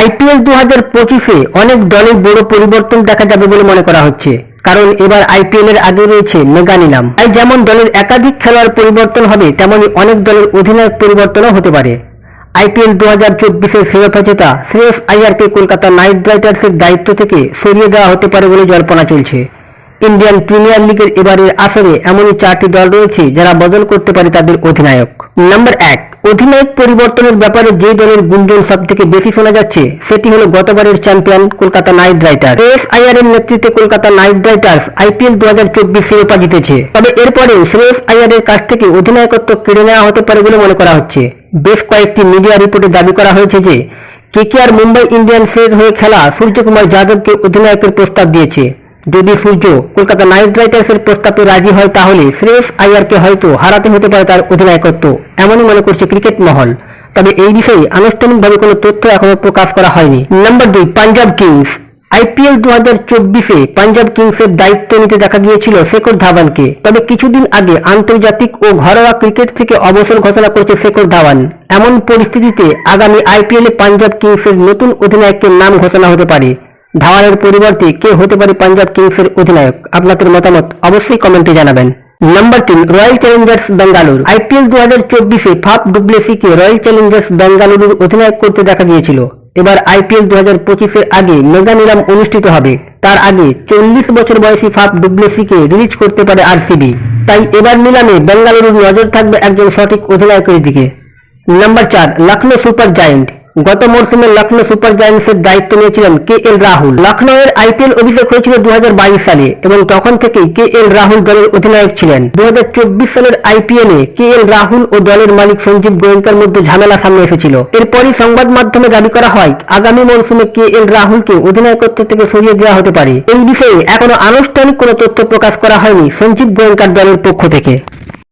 IPL দু হাজার পঁচিশে অনেক দলের বড় পরিবর্তন দেখা যাবে বলে মনে করা হচ্ছে। কারণ এবার আইপিএল এর আগে রয়েছে মেগা নিলাম তাই যেমন দলের একাধিক খেলোয়াড় পরিবর্তন হবে, তেমনি অনেক দলের অধিনায়ক পরিবর্তনও হতে পারে। আইপিএল দু হাজার চব্বিশের শিরোপা জেতা শ্রেয়স আইয়ারকে কলকাতা নাইট রাইডার্সের দায়িত্ব থেকে সরিয়ে দেওয়া হতে পারে বলে জল্পনা চলছে। ইন্ডিয়ান প্রিমিয়ার লিগের এবারের আসরে এমনই চারটি দল রয়েছে যারা বদল করতে পারে তাদের অধিনায়ক। নাম্বার এক অধিনায়ক পরিবর্তনের ব্যাপারে যে দলের গুঞ্জন সব থেকে বেশি শোনা যাচ্ছে, সেটি হলো গতবারের champion Kolkata knight riders Shreyas আইয়ারের নেতৃত্বে কলকাতা নাইট রাইডার্স আইপিএল দু হাজার চব্বিশ শিরোপা জিতেছে। তবে এরপরে শ্রেয়স আইয়ারের কাছ থেকে অধিনায়কত্ব কেড়ে নেওয়া হতে পারে বলে মনে করা হচ্ছে। বেশ কয়েকটি মিডিয়া রিপোর্টে দাবি করা হয়েছে যে কেকেআর মুম্বাই ইন্ডিয়ান্সের হয়ে খেলা সূর্যকুমার যাদবকে অধিনায়কের প্রস্তাব দিয়েছে। যদি সূর্য কলকাতা নাইট রাইডার্সের প্রস্তাবে রাজি হয় তাহলে শ্রেয়স আইয়ারকে হয়তো হারাতে হতে পারে তার অধিনায়কত্ব। এমনই মনে করছে ক্রিকেট মহল। তবে এই বিষয়ে আনুষ্ঠানিকভাবে কোনো তথ্য এখনও প্রকাশ করা হয়নি। নাম্বার দুই, পাঞ্জাব কিংস। আইপিএল দু হাজার চব্বিশে পাঞ্জাব কিংসের দায়িত্ব নিতে দেখা গিয়েছিল শেখর ধাওয়ানকে। তবে কিছুদিন আগে আন্তর্জাতিক ও ঘরোয়া ক্রিকেট থেকে অবসর ঘোষণা করেছে শেখর ধাওয়ান। এমন পরিস্থিতিতে আগামী আইপিএল পাঞ্জাব কিংসের নতুন অধিনায়কের নাম ঘোষণা হতে পারে। ধাওয়ানের পরিবর্তে কে হতে পারে পাঞ্জাব কিংসের অধিনায়ক? আপনাদের মতামত অবশ্যই কমেন্টে জানাবেন। নাম্বার তিন, রয়্যাল চ্যালেঞ্জার্স বেঙ্গালুরু। আইপিএল দু হাজার চব্বিশে ফাপ ডুপ্লেসিকে রয়্যাল চ্যালেঞ্জার্স বেঙ্গালুরুর অধিনায়ক করতে দেখা গিয়েছিল। এবার আইপিএল দু হাজার পঁচিশের আগে মেগা নিলাম অনুষ্ঠিত হবে। তার আগে চল্লিশ বছর বয়সী ফাপ ডুপ্লেসিকে রিলিজ করতে পারে আরসিবি। তাই এবার নিলামে বেঙ্গালুরুর নজর থাকবে একজন সঠিক অধিনায়কের দিকে। নাম্বার চার, লখনৌ সুপার জায়েন্ট। গত মরশুমে লখনৌ সুপার জায়ান্টসের দায়িত্ব নিয়েছিলেন কে এল রাহুল। লখনৌয়ের আইপিএল অভিষেক হয়েছিল দু হাজার বাইশ সালে এবং তখন থেকেই কে এল রাহুল দলের অধিনায়ক ছিলেন। দু হাজার চব্বিশ সালের আইপিএলে কে এল রাহুল ও দলের মালিক সঞ্জীব গোয়েঙ্কার মধ্যে ঝামেলা সামনে এসেছিল। এরপরই সংবাদ মাধ্যমে দাবি করা হয়, আগামী মরশুমে কে এল রাহুলকে অধিনায়কত্ব থেকে সরিয়ে দেওয়া হতে পারে। এই বিষয়ে এখনও আনুষ্ঠানিক কোনো তথ্য প্রকাশ করা হয়নি সঞ্জীব গোয়েঙ্কার দলের পক্ষ থেকে।